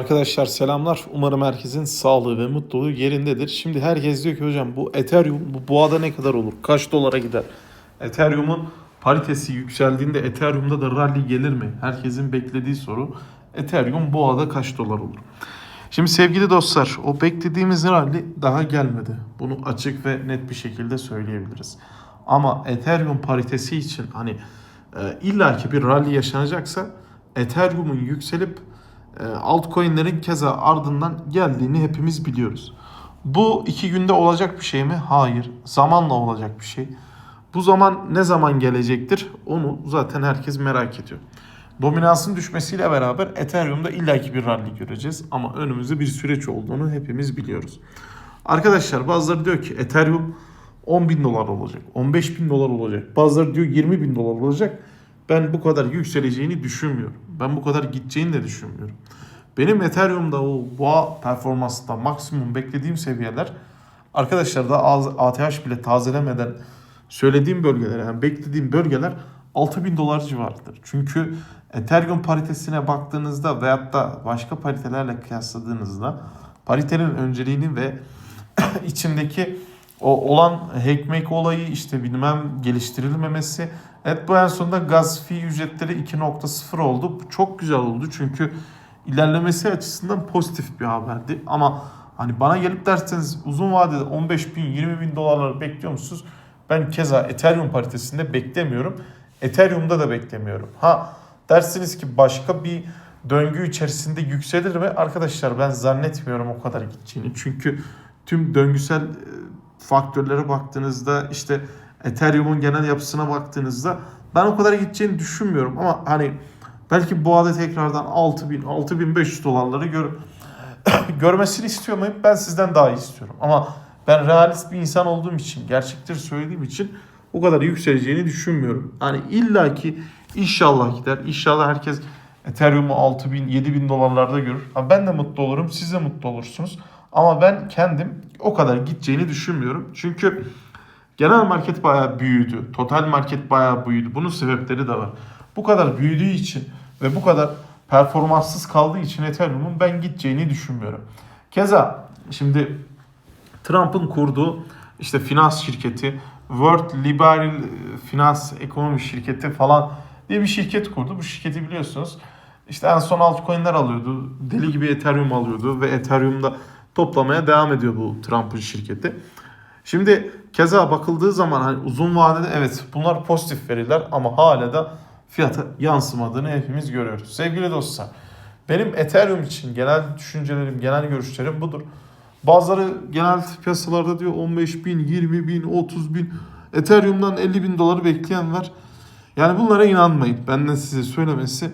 Arkadaşlar selamlar. Umarım herkesin sağlığı ve mutluluğu yerindedir. Şimdi herkes diyor ki hocam bu Ethereum bu boğada ne kadar olur? Kaç dolara gider? Ethereum'un paritesi yükseldiğinde Ethereum'da da rally gelir mi? Herkesin beklediği soru. Ethereum boğada kaç dolar olur? Şimdi sevgili dostlar o beklediğimiz rally daha gelmedi. Bunu açık ve net bir şekilde söyleyebiliriz. Ama Ethereum paritesi için hani e, illaki bir rally yaşanacaksa Ethereum'un yükselip altcoin'lerin keza ardından geldiğini hepimiz biliyoruz. Bu iki günde olacak bir şey mi? Hayır. Zamanla olacak bir şey. Bu zaman ne zaman gelecektir? Onu zaten herkes merak ediyor. Dominansın düşmesiyle beraber Ethereum'da illaki bir rally göreceğiz. Ama önümüzde bir süreç olduğunu hepimiz biliyoruz. Arkadaşlar bazıları diyor ki Ethereum 10 bin dolar olacak, 15 bin dolar olacak. Bazıları diyor 20 bin dolar olacak. Ben bu kadar yükseleceğini düşünmüyorum. Ben bu kadar gideceğini de düşünmüyorum. Benim Ethereum'da o boğa performansında maksimum beklediğim seviyeler arkadaşlar da ATH bile tazelemeden söylediğim bölgeler yani beklediğim bölgeler 6000 dolar civarıdır. Çünkü Ethereum paritesine baktığınızda veyahut da başka paritelerle kıyasladığınızda paritenin önceliğini ve içindeki o olan hackmake olayı işte bilmem geliştirilmemesi. Evet bu en sonunda gaz fee ücretleri 2.0 oldu. Bu çok güzel oldu çünkü ilerlemesi açısından pozitif bir haberdi. Ama hani bana gelip derseniz uzun vadede 15 bin 20 bin dolarları bekliyor musunuz? Ben keza Ethereum paritesinde beklemiyorum. Ethereum'da da beklemiyorum. Ha dersiniz ki başka bir döngü içerisinde yükselir mi? Arkadaşlar ben zannetmiyorum o kadar gideceğini. Çünkü tüm döngüsel e, faktörlere baktığınızda işte Ethereum'un genel yapısına baktığınızda ben o kadar gideceğini düşünmüyorum ama hani belki bu arada tekrardan 6000 6500 dolarları gör görmesini istiyor muyum? Ben sizden daha iyi istiyorum. Ama ben realist bir insan olduğum için, gerçekleri söylediğim için o kadar yükseleceğini düşünmüyorum. Hani illaki inşallah gider. İnşallah herkes Ethereum'u 6000 7000 dolarlarda görür. Ha ben de mutlu olurum, siz de mutlu olursunuz. Ama ben kendim o kadar gideceğini düşünmüyorum. Çünkü genel market bayağı büyüdü. Total market bayağı büyüdü. Bunun sebepleri de var. Bu kadar büyüdüğü için ve bu kadar performanssız kaldığı için Ethereum'un ben gideceğini düşünmüyorum. Keza şimdi Trump'ın kurduğu işte finans şirketi, World Liberal Finans Ekonomi Şirketi falan diye bir şirket kurdu. Bu şirketi biliyorsunuz işte en son altcoin'ler alıyordu. Deli gibi Ethereum alıyordu ve Ethereum'da toplamaya devam ediyor bu Trump'ın şirketi. Şimdi keza bakıldığı zaman hani uzun vadede evet bunlar pozitif veriler ama hala da fiyata yansımadığını hepimiz görüyoruz. Sevgili dostlar benim Ethereum için genel düşüncelerim, genel görüşlerim budur. Bazıları genel piyasalarda diyor 15 bin, 20 bin, 30 bin, Ethereum'dan 50 bin doları bekleyen var. Yani bunlara inanmayın. Benden size söylemesi.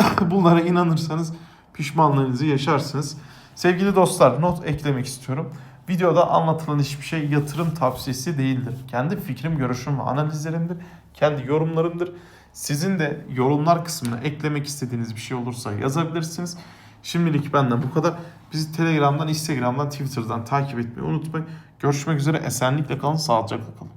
bunlara inanırsanız pişmanlığınızı yaşarsınız. Sevgili dostlar not eklemek istiyorum. Videoda anlatılan hiçbir şey yatırım tavsiyesi değildir. Kendi fikrim, görüşüm ve analizlerimdir. Kendi yorumlarımdır. Sizin de yorumlar kısmına eklemek istediğiniz bir şey olursa yazabilirsiniz. Şimdilik benden bu kadar. Bizi Telegram'dan, Instagram'dan, Twitter'dan takip etmeyi unutmayın. Görüşmek üzere. Esenlikle kalın, sağlıcakla kalın.